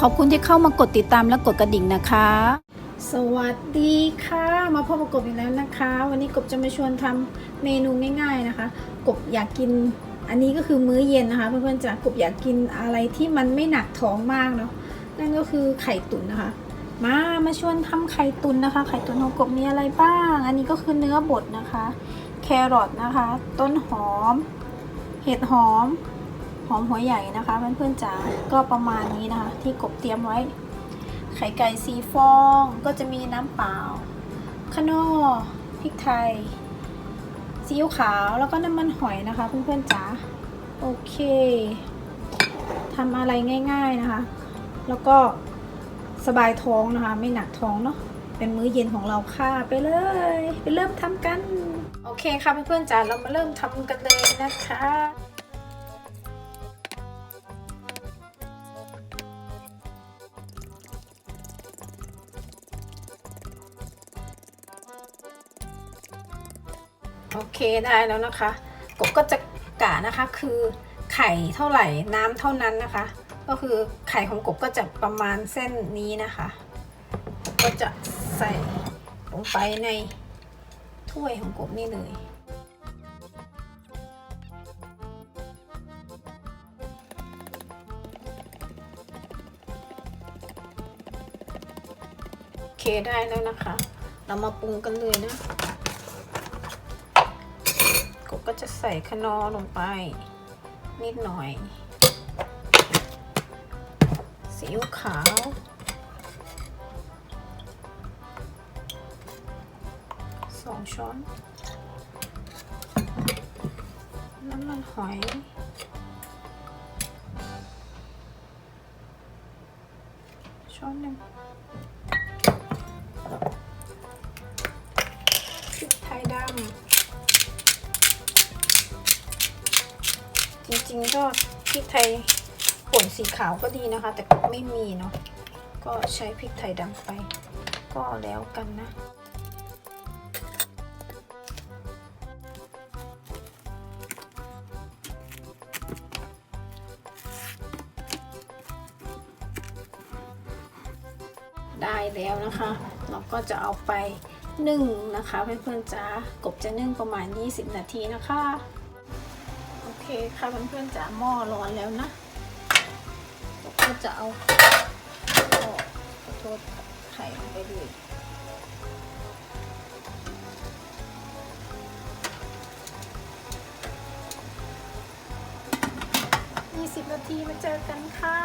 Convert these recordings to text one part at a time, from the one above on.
ขอบคุณที่เข้ามากดติดตามและกดกระดิ่งนะคะ สวัสดีค่ะ มาพบกับกบอีกแล้วนะคะ วันนี้กบจะมาชวนทำเมนูง่ายๆนะคะ กบอยากกินอันนี้ก็คือมื้อเย็นนะคะเพื่อนๆจ๋ากบอยากกินอะไรที่มันไม่หนักท้องมากเนาะนั่นก็คือไข่ตุ๋นนะคะ มามาชวนทำไข่ตุ๋นนะคะ ไข่ตุ๋นของกบมีอะไรบ้าง อันนี้ก็คือเนื้อบดนะคะ แครอทนะคะ ต้นหอม เห็ดหอม หอมหัวใหญ่นะคะเพื่อนๆจ๋าก็ประมาณนี้นะคะ ที่กบเตรียมไว้ ไข่ไก่สีฟองก็จะมีน้ำเปล่าขนอพริกไทยซีอิ๊วขาวแล้วก็น้ำมันหอยนะคะ เพื่อนๆจ๋าโอเคทำอะไรง่าย ๆนะคะ แล้วก็สบายท้องนะคะ ไม่หนักท้องเนาะเป็นมื้อเย็นของเราค่ะไปเลย ไปเริ่มทำกัน โอเคค่ะเพื่อนๆจ๋าเรามาเริ่มทำกันเลยนะคะ โอเคได้แล้วนะคะกบก็จะกะนะคะคือไข่เท่าไหร่น้ำเท่านั้นนะคะ ก็คือไข่ของกบก็จะประมาณเส้นนี้นะคะ ก็จะใส่ลงไปในถ้วยของกบนี่เลยโอเคได้แล้วนะคะ เรามาปรุงกันเลยนะ ส่คนอลงไป นิดหน่อยซีอิ๊วขาว สองช้อน น้ำมันหอย ช้อนหนึ่ง จริงๆก็พริกไทยป่นสีขาวก็ดีนะคะ แต่ไม่มีเนาะก็ใช้พริกไทยดำไป ก็แล้วกันนะได้แล้วนะคะ เราก็จะเอาไปนึ่งนะคะเพื่อนๆจ้ากบจะนึ่งประมาณ 20 นาทีนะคะ เคค่ะเพื่อนๆจ๋าหม้อร้อนแล้วนะเราก็จะเอาออกขอโทษไข่ลงไปเลยยี่สิบนาทีมาเจอกันค่ะ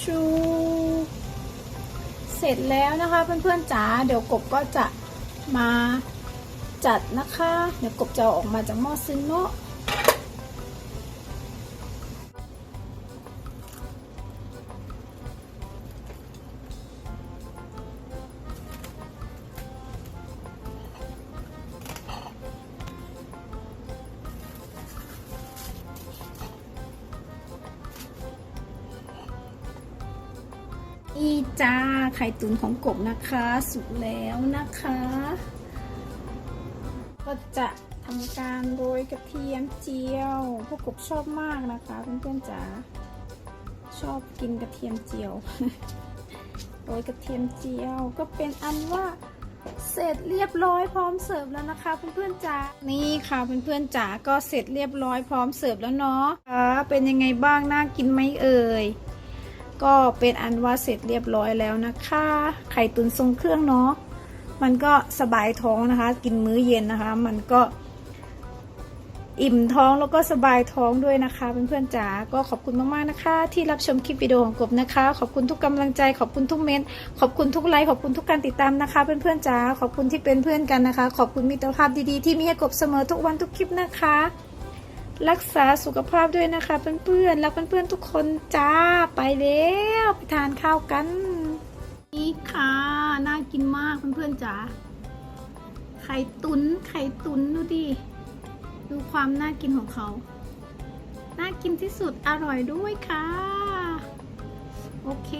ชูเสร็จแล้วนะคะเพื่อนๆจ๋าเดี๋ยวกบก็จะมา จัดนะคะ เดี๋ยวกบจะออกมาจากหม้อซึนโนาะนี่จ้าไข่ตุ๋นของกบนะคะ สุกแล้วนะคะ ก็จะทำการโรยกระเทียมเจียวพวกกบชอบมากนะคะเพื่อนๆจ๋าชอบกินกระเทียมเจียวโรยกระเทียมเจียวก็เป็นอันว่าเสร็จเรียบร้อยพร้อมเสิร์ฟแล้วนะคะเพื่อนๆจ๋า นี่ค่ะเพื่อนๆจ๋าก็เสร็จเรียบร้อยพร้อมเสิร์ฟแล้วเนาะค่ะเป็นยังไงบ้างน่ากินไหมเอ่ย ก็เป็นอันว่าเสร็จเรียบร้อยแล้วนะคะ ไข่ตุ๋นทรงเครื่องเนาะ มันก็สบายท้องนะคะ กินมื้อเย็นนะคะ มันก็ อิ่มท้องแล้วก็สบายท้องด้วยนะคะเพื่อนๆจ๋าก็ขอบคุณมากๆนะคะ ที่รับชมคลิปวิดีโอของกบนะคะ ขอบคุณทุกกำลังใจ ขอบคุณทุกเมนขอบคุณทุกไลค์ขอบคุณทุกการติดตามนะคะเพื่อนๆจ๋าขอบคุณที่เป็นเพื่อนกันนะคะ ขอบคุณมิตรภาพดีๆที่มีให้กบเสมอทุกวันทุกคลิปนะคะ รักษาสุขภาพด้วยนะคะเพื่อนๆรักเพื่อนๆทุกคนจ้าไปแล้วไปทานข้าวกัน นี่ค่ะ น่ากินมากเพื่อนๆจ๋า ไข่ตุน ไข่ตุนดูดิ ดูความน่ากินของเขา น่ากินที่สุด อร่อยด้วยค่ะ โอเค